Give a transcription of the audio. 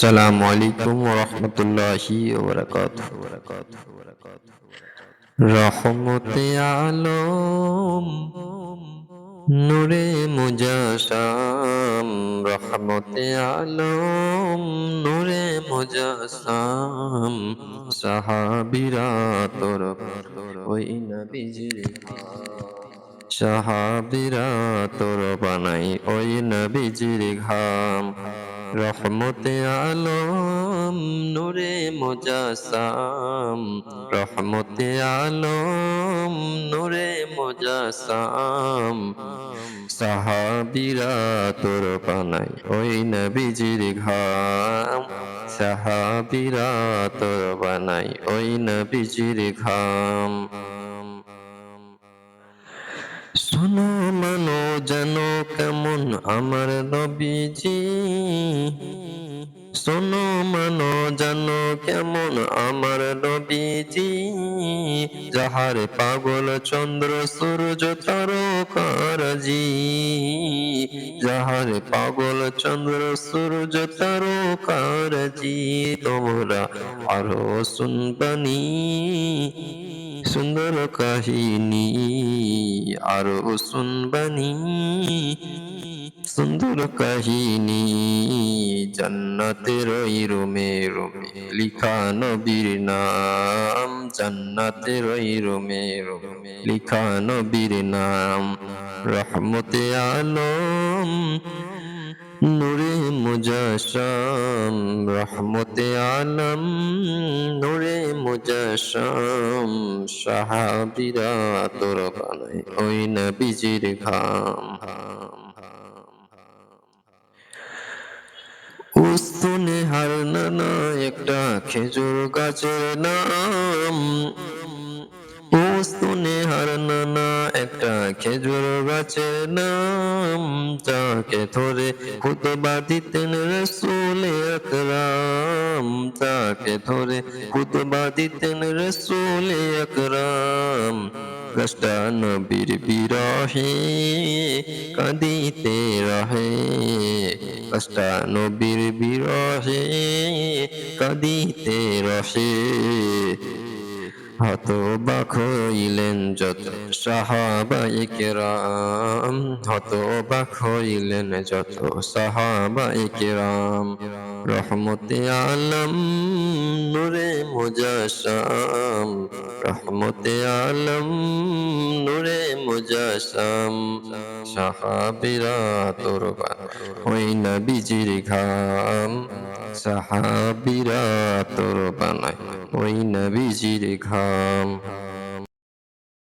আসসালামু আলাইকুম রহমতুল্লাহি রহমতে আলম, নূরে মুজাসাম। রহমতে আলম, নূরে মুজাসাম। সাহাবিরা তোর ওই নবীজির সাহাবিরা তোর বানাই ওই নবীজির ঘাম। রহমতে আলম, নূরে মুজাসাম। রহমতে আলম, নূরে মুজাসাম। সাহাবিরা তোর বানাই ওই নবীজির ঘাম। সাহাবিরা তোর বানাই ওই নবীজির ঘাম। শোনো আমার নবীজি, শোনো মানো, জানো কেমন আমার নবীজি। যাহার পাগল চন্দ্র, সূর্য তারকারজি যাহার পাগল চন্দ্র, সূর্য তারকারজি তোমরা আরও শুনবানি সুন্দর কাহিনী, আরও শুনবানি সুন্দর কাহিনী জান্নাতের ওই রোমে রোমে, লিখা নবীর নাম জান্নাতের ওই রোমে রোমে, লিখা নবীর নাম, রহমতে আলম, নূরে মুজাসাম রহমতে আলম, নূরে মুজাসাম সাহাবিরা তোর ওই নবীজির ঘাম। উস্তুনে হার নানা একটা খেজুর গাছের নাম। উস্তুনে হার নানা একটা খেজুর গাছের নাম। যাকে ধরে খুতবা দিতেন রসুল আকরাম, যাকে ধরে খুতবা দিতেন রসুল আকরাম। কষ্টা নবীর বিরহে কাঁদিতে রহে। কষ্টা নবীর বিরহে কাঁদিতে রহে। হতবাক হইলেন যত সাহাবাই কেরাম হতবাক হইলেন যত সাহাবাই কেরাম রহমতে আলম নূরে মুজাসাম, রহমতে আলম নূরে মুজাসাম। সাহাবিরা তোর ওই নবীজির ঘাম। সাহাবিরা তোর বানায়। ওই নবীজির ঘাম।